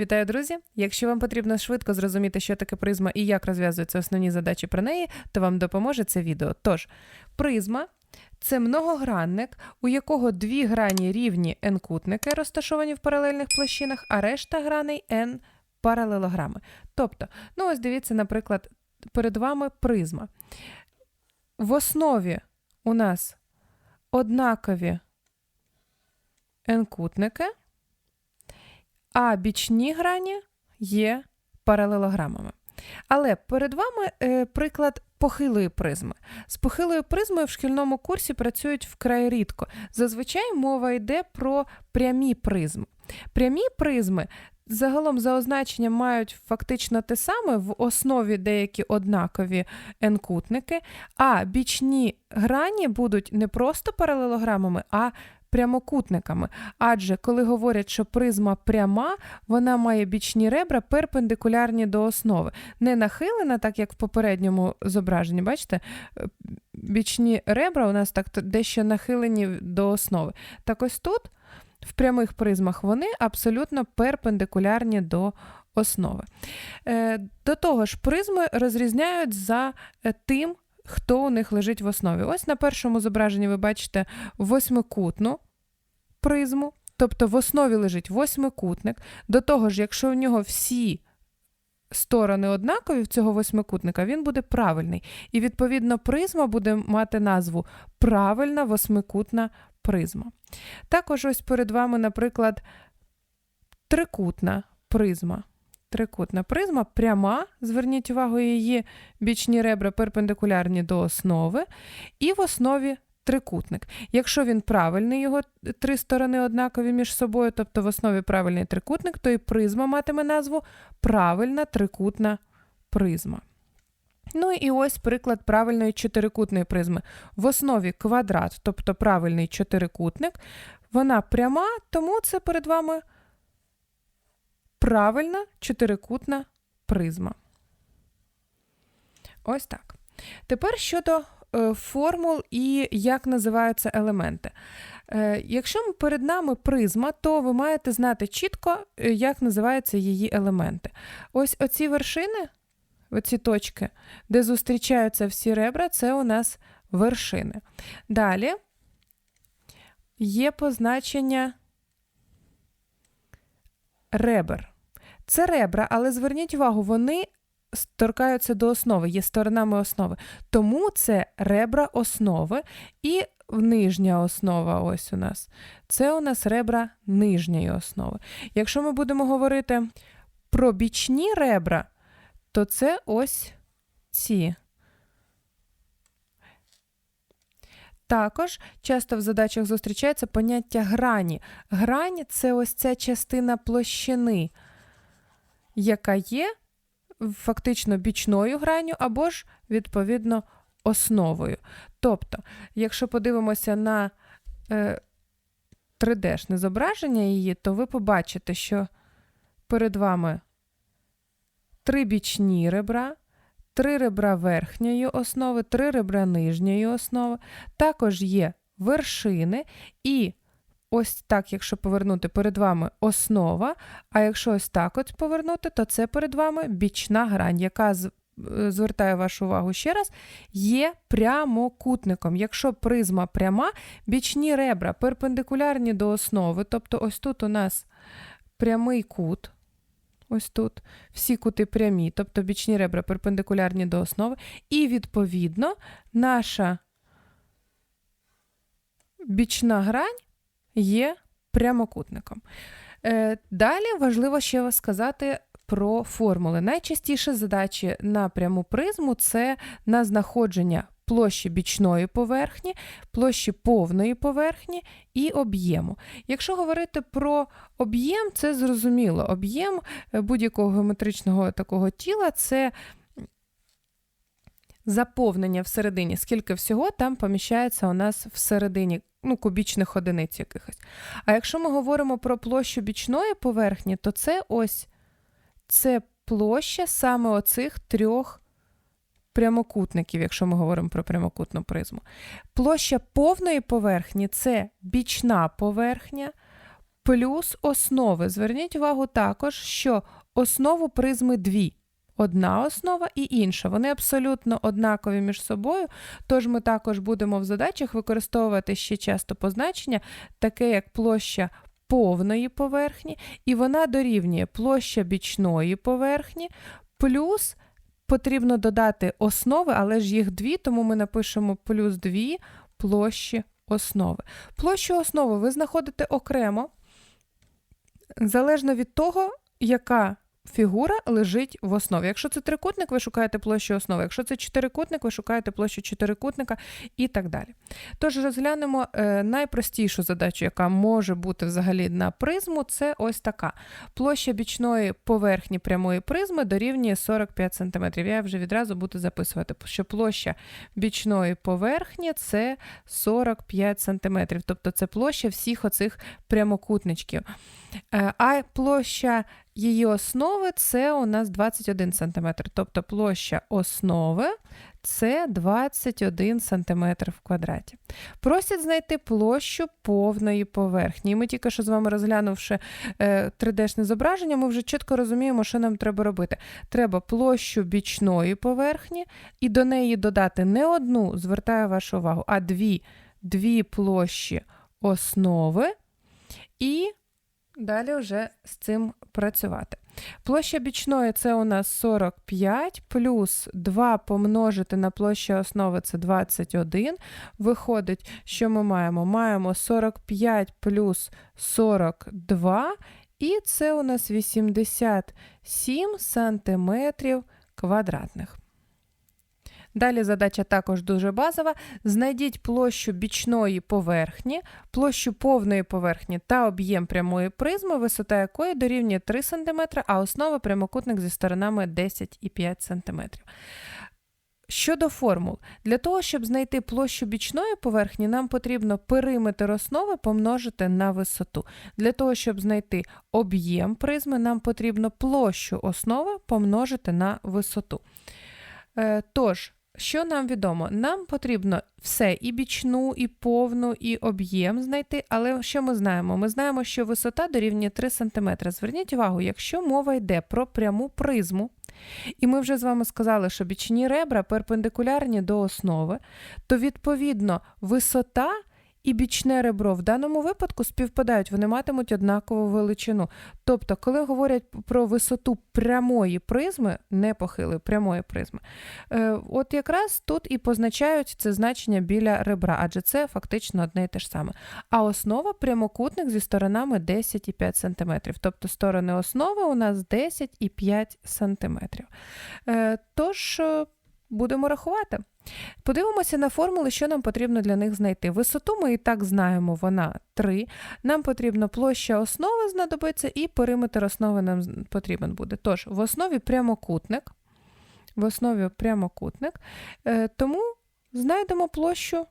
Вітаю, друзі! Якщо вам потрібно швидко зрозуміти, що таке призма і як розв'язуються основні задачі про неї, то вам допоможе це відео. Тож, призма це многогранник, у якого дві грані рівні n-кутники, розташовані в паралельних площинах, а решта граней n паралелограми. Тобто, ну ось дивіться, наприклад, перед вами призма. В основі у нас однакові n-кутники, а бічні грані є паралелограмами. Але перед вами е, приклад похилої призми. З похилою призмою в шкільному курсі працюють вкрай рідко. Зазвичай мова йде про прямі призми. Прямі призми загалом за означенням мають фактично те саме, в основі деякі однакові n-кутники, а бічні грані будуть не просто паралелограмами, а прямокутниками. Адже коли говорять, що призма пряма, вона має бічні ребра перпендикулярні до основи. Не нахилена, так як в попередньому зображенні, бачите? Е, Бічні ребра у нас так дещо нахилені до основи. Так ось тут, в прямих призмах, вони абсолютно перпендикулярні до основи. Е, До того ж, призми розрізняють за е, тим, хто у них лежить в основі. Ось на першому зображенні ви бачите восьмикутну призму, тобто в основі лежить восьмикутник. До того ж, якщо в нього всі сторони однакові в цього восьмикутника, він буде правильний. І, відповідно, призма буде мати назву правильна восьмикутна призма. Також ось перед вами, наприклад, трикутна призма. Трикутна призма пряма, зверніть увагу, її бічні ребра перпендикулярні до основи, і в основі трикутник. Якщо він правильний, його три сторони однакові між собою, тобто в основі правильний трикутник, то і призма матиме назву правильна трикутна призма. Ну і ось приклад правильної чотирикутної призми. В основі квадрат, тобто правильний чотирикутник, вона пряма, тому це перед вами правильна чотирикутна призма. Ось так. Тепер щодо е, формул і як називаються елементи. Е, якщо перед нами призма, то ви маєте знати чітко, е, як називаються її елементи. Ось оці вершини, оці точки, де зустрічаються всі ребра, це у нас вершини. Далі є позначення ребер. Це ребра, але зверніть увагу, вони торкаються до основи, є сторонами основи. Тому це ребра основи і нижня основа ось у нас. Це у нас ребра нижньої основи. Якщо ми будемо говорити про бічні ребра, то це ось ці. Також часто в задачах зустрічається поняття грані. Грань це ось ця частина площини, яка є фактично бічною гранню або ж, відповідно, основою. Тобто, якщо подивимося на е, 3D-шне зображення її, то ви побачите, що перед вами три бічні ребра, три ребра верхньої основи, три ребра нижньої основи. Також є вершини, і ось так, якщо повернути перед вами основа, а якщо ось так от повернути, то це перед вами бічна грань, яка звертаю вашу увагу ще раз, є прямокутником. Якщо призма пряма, бічні ребра перпендикулярні до основи, тобто ось тут у нас прямий кут. Ось тут всі кути прямі, тобто бічні ребра перпендикулярні до основи, і, відповідно, наша бічна грань є прямокутником. Е, далі важливо ще сказати про формули. Найчастіше задачі на пряму призму це на знаходження площі бічної поверхні, площі повної поверхні і об'єму. Якщо говорити про об'єм, це зрозуміло. Об'єм е, будь-якого геометричного такого тіла це заповнення всередині, скільки всього там поміщається у нас всередині ну, кубічних одиниць якихось. А якщо ми говоримо про площу бічної поверхні, то це ось це площа саме оцих трьох прямокутників, якщо ми говоримо про прямокутну призму. Площа повної поверхні це бічна поверхня, плюс основи. Зверніть увагу також, що основу призми дві. Одна основа і інша. Вони абсолютно однакові між собою, тож ми також будемо в задачах використовувати ще часто позначення, таке як площа повної поверхні, і вона дорівнює площа бічної поверхні, плюс потрібно додати основи, але ж їх дві, тому ми напишемо плюс дві площі основи. Площу основи ви знаходите окремо, залежно від того, яка фігура лежить в основі. Якщо це трикутник, ви шукаєте площу основи. Якщо це чотирикутник, ви шукаєте площу чотирикутника і так далі. Тож розглянемо е, найпростішу задачу, яка може бути взагалі на призму, це ось така. Площа бічної поверхні прямої призми дорівнює 45 см. Я вже відразу буду записувати, що площа бічної поверхні це 45 см. Тобто це площа всіх оцих прямокутничків. Е, А площа її основи це у нас 21 см. Тобто площа основи це 21 см в квадраті. Просять знайти площу повної поверхні. І ми тільки що з вами розглянувши е, 3D-шне зображення, ми вже чітко розуміємо, що нам треба робити. Треба площу бічної поверхні і до неї додати не одну, звертаю вашу увагу, а дві, дві площі основи. І Далі вже з цим працювати. Площа бічної це у нас 45, плюс 2 помножити на площу основи це 21. Виходить, що ми маємо? Маємо 45 плюс 42, і це у нас 87 сантиметрів квадратних. Далі задача також дуже базова. Знайдіть площу бічної поверхні, площу повної поверхні та об'єм прямої призми, висота якої дорівнює 3 см, а основа прямокутник зі сторонами 10,5 см. Щодо формул, для того, щоб знайти площу бічної поверхні, нам потрібно периметр основи помножити на висоту. Для того, щоб знайти об'єм призми, нам потрібно площу основи помножити на висоту. Е, Тож, що нам відомо? Нам потрібно все і бічну, і повну, і об'єм знайти, але що ми знаємо? Ми знаємо, що висота дорівнює 3 см. Зверніть увагу, якщо мова йде про пряму призму, і ми вже з вами сказали, що бічні ребра перпендикулярні до основи, то відповідно висота і бічне ребро в даному випадку співпадають, вони матимуть однакову величину. Тобто, коли говорять про висоту прямої призми, не похилої, прямої призми, е, от якраз тут і позначають це значення біля ребра, адже це фактично одне і те ж саме. А основа прямокутник зі сторонами 10,5 см. Тобто сторони основи у нас 10,5 см. Е, тож, е, будемо рахувати. Подивимося на формули, що нам потрібно для них знайти. Висоту ми і так знаємо, вона 3. Нам потрібна площа основи знадобиться, і периметр основи нам потрібен буде. Тож, в основі прямокутник, в основі прямокутник, е, тому знайдемо площу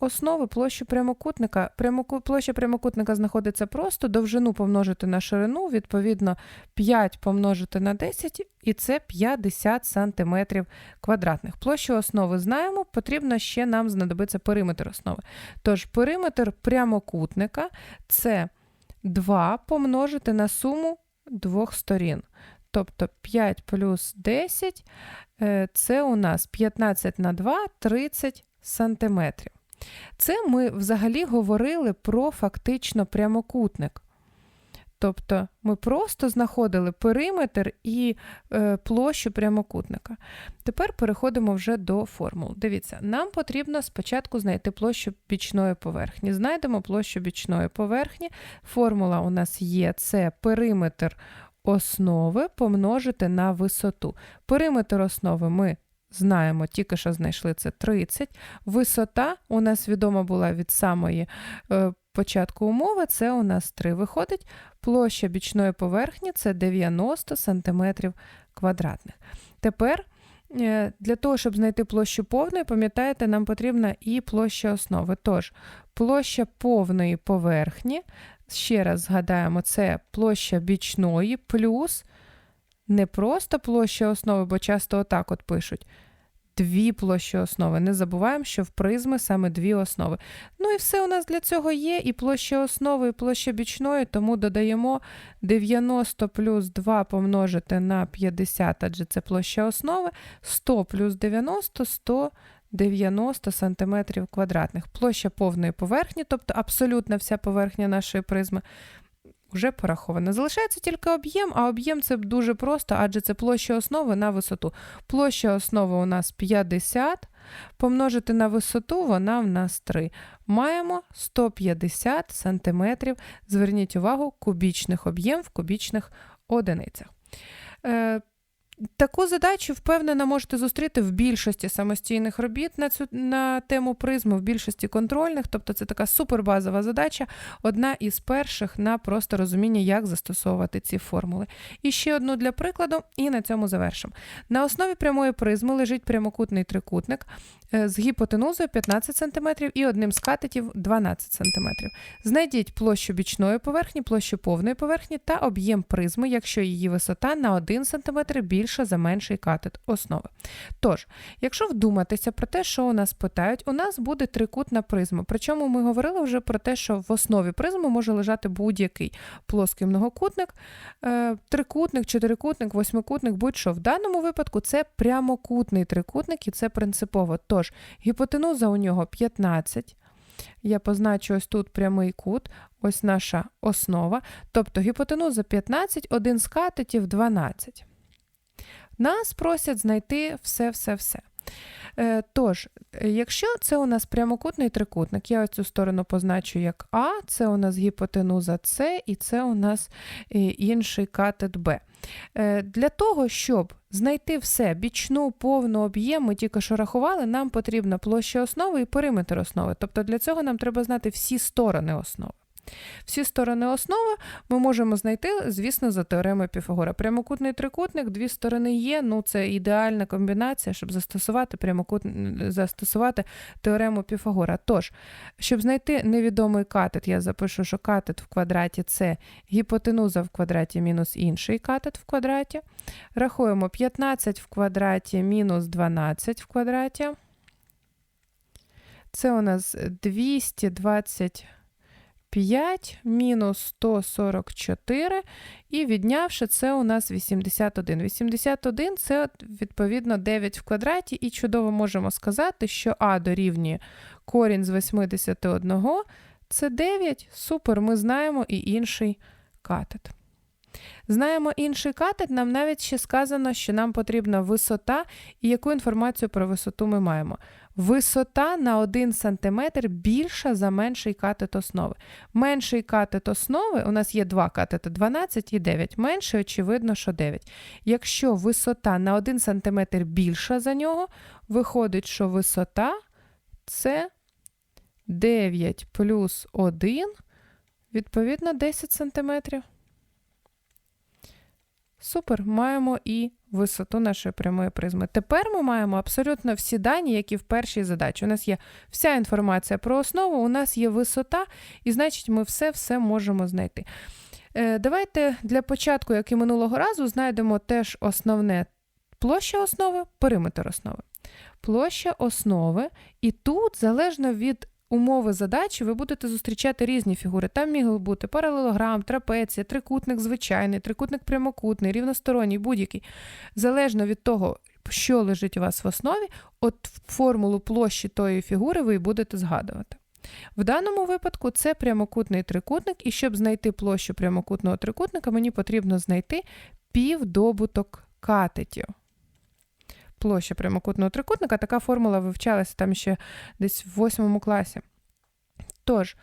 основи, площу прямокутника. Прямоку... Площа прямокутника знаходиться просто, довжину помножити на ширину, відповідно, 5 помножити на 10, і це 50 см квадратних. Площу основи знаємо, потрібно ще нам знадобиться периметр основи. Тож, периметр прямокутника це 2 помножити на суму двох сторін. Тобто 5 плюс 10 е, це у нас 15 на 2 30 сантиметрів. Це ми взагалі говорили про фактично прямокутник. Тобто ми просто знаходили периметр і е, площу прямокутника. Тепер переходимо вже до формул. Дивіться, нам потрібно спочатку знайти площу бічної поверхні. Знайдемо площу бічної поверхні. Формула у нас є: це периметр основи помножити на висоту. Периметр основи ми знаємо, тільки що знайшли це 30. Висота у нас відома була від самої е, початку умови, це у нас 3 виходить. Площа бічної поверхні це 90 см квадратних. Тепер. е, Для того, щоб знайти площу повної, пам'ятаєте, нам потрібна і площа основи. Тож, площа повної поверхні, ще раз згадаємо, це площа бічної плюс не просто площа основи, бо часто отак от пишуть дві площі основи. Не забуваємо, що в призми саме дві основи. Ну і все у нас для цього є. І площа основи, і площа бічної, тому додаємо 90 плюс 2 помножити на 50, адже це площа основи, 100 плюс 90 100 90 см квадратних. Площа повної поверхні, тобто абсолютно вся поверхня нашої призми, вже пораховано. Залишається тільки об'єм, а об'єм це дуже просто, адже це площа основи на висоту. Площа основи у нас 50, помножити на висоту вона в нас 3. Маємо 150 см, зверніть увагу, кубічних об'єм в кубічних одиницях. Таку задачу, впевнена, можете зустріти в більшості самостійних робіт на цю на тему призму, в більшості контрольних, тобто це така супербазова задача, одна із перших на просто розуміння, як застосовувати ці формули. І ще одну для прикладу, і на цьому завершимо. На основі прямої призми лежить прямокутний трикутник з гіпотенузою 15 см і одним з катетів 12 см. Знайдіть площу бічної поверхні, площу повної поверхні та об'єм призми, якщо її висота на 1 см більша за менший катет основи. Тож, якщо вдуматися про те, що у нас питають, у нас буде трикутна призма. Причому ми говорили вже про те, що в основі призми може лежати будь-який плоский многокутник, е, трикутник, чотирикутник, восьмикутник, будь-що. В даному випадку це прямокутний трикутник, і це принципово. Тож, гіпотенуза у нього 15. Я позначу ось тут прямий кут, ось наша основа. Тобто гіпотенуза 15, один з катетів 12. Нас просять знайти все-все-все. Е, тож, якщо це у нас прямокутний трикутник, я цю сторону позначу як А, це у нас гіпотенуза С, і це у нас е, інший катет Б. Е, для того, щоб знайти все, бічну, повну об'єм, ми тільки що рахували, нам потрібна площа основи і периметр основи. Тобто для цього нам треба знати всі сторони основи. Всі сторони основи ми можемо знайти, звісно, за теоремою Піфагора. Прямокутний трикутник, дві сторони є, ну це ідеальна комбінація, щоб застосувати прямокут... застосувати теорему Піфагора. Тож, щоб знайти невідомий катет, я запишу, що катет в квадраті це гіпотенуза в квадраті мінус інший катет в квадраті. Рахуємо 15 в квадраті мінус 12 в квадраті. Це у нас 220. 5 мінус 144, і віднявши це у нас 81. 81 це відповідно 9 в квадраті, і чудово можемо сказати, що А дорівнює корінь з 81, це 9. Супер, ми знаємо і інший катет. Знаємо інший катет, нам навіть ще сказано, що нам потрібна висота, і яку інформацію про висоту ми маємо. Висота на 1 см більша за менший катет основи. Менший катет основи, у нас є два катети 12 і 9. Менший, очевидно, що 9. Якщо висота на 1 см більша за нього, виходить, що висота це 9 плюс 1, відповідно, 10 см. Супер, маємо і висоту нашої прямої призми. Тепер ми маємо абсолютно всі дані, які в першій задачі. У нас є вся інформація про основу, у нас є висота, і значить, ми все-все можемо знайти. Е, Давайте для початку, як і минулого разу, знайдемо теж основне площа основи, периметр основи. Площа основи, і тут, залежно від умови задачі ви будете зустрічати різні фігури. Там міг бути паралелограм, трапеція, трикутник звичайний, трикутник прямокутний, рівносторонній, будь-який. Залежно від того, що лежить у вас в основі, от формулу площі тої фігури ви будете згадувати. В даному випадку це прямокутний трикутник, і щоб знайти площу прямокутного трикутника, мені потрібно знайти півдобуток катетів площа прямокутного трикутника. Така формула вивчалася там ще десь в восьмому класі. Тож,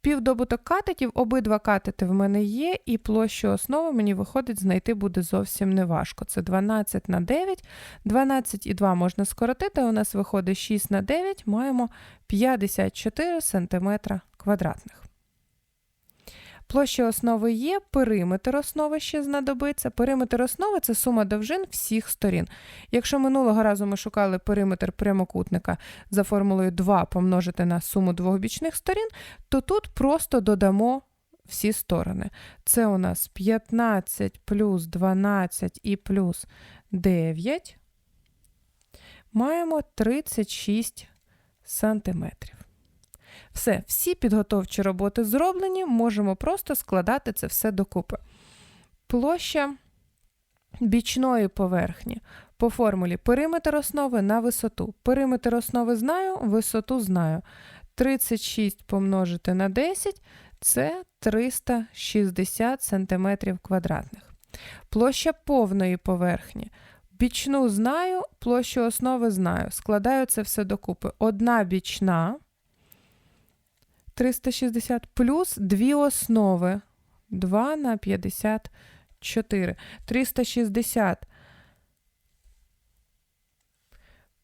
півдобуток катетів, обидва катети в мене є, і площу основи мені виходить, знайти буде зовсім неважко. Це 12 на 9. 12 і 2 можна скоротити, у нас виходить 6 на 9, маємо 54 см квадратних. Площа основи є, периметр основи ще знадобиться. Периметр основи це сума довжин всіх сторін. Якщо минулого разу ми шукали периметр прямокутника за формулою 2 помножити на суму двох бічних сторін, то тут просто додамо всі сторони. Це у нас 15 плюс 12 і плюс 9. маємо 36 сантиметрів. Все, всі підготовчі роботи зроблені, можемо просто складати це все докупи. Площа бічної поверхні по формулі периметр основи на висоту. Периметр основи знаю, висоту знаю. 36 помножити на 10 це 360 см квадратних. Площа повної поверхні. Бічну знаю, площу основи знаю. Складаю це все докупи. Одна бічна 360 плюс дві основи. 2 на 54. 360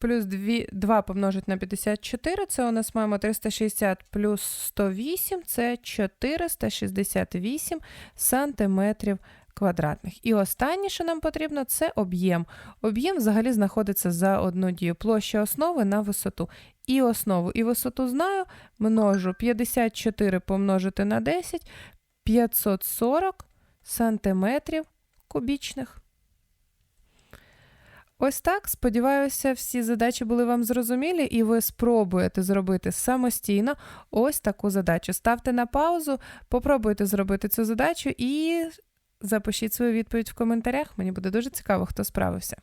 плюс 2, 2 помножить на 54, це у нас маємо 360 плюс 108, це 468 сантиметрів квадратних. І останнє, що нам потрібно, це об'єм. Об'єм взагалі знаходиться за одну дію. Площа основи на висоту. І основу, і висоту знаю, множу 54 помножити на 10, 540 сантиметрів кубічних. Ось так. Сподіваюся, всі задачі були вам зрозумілі, і ви спробуєте зробити самостійно ось таку задачу. Ставте на паузу, попробуйте зробити цю задачу і запишіть свою відповідь в коментарях. Мені буде дуже цікаво, хто справився.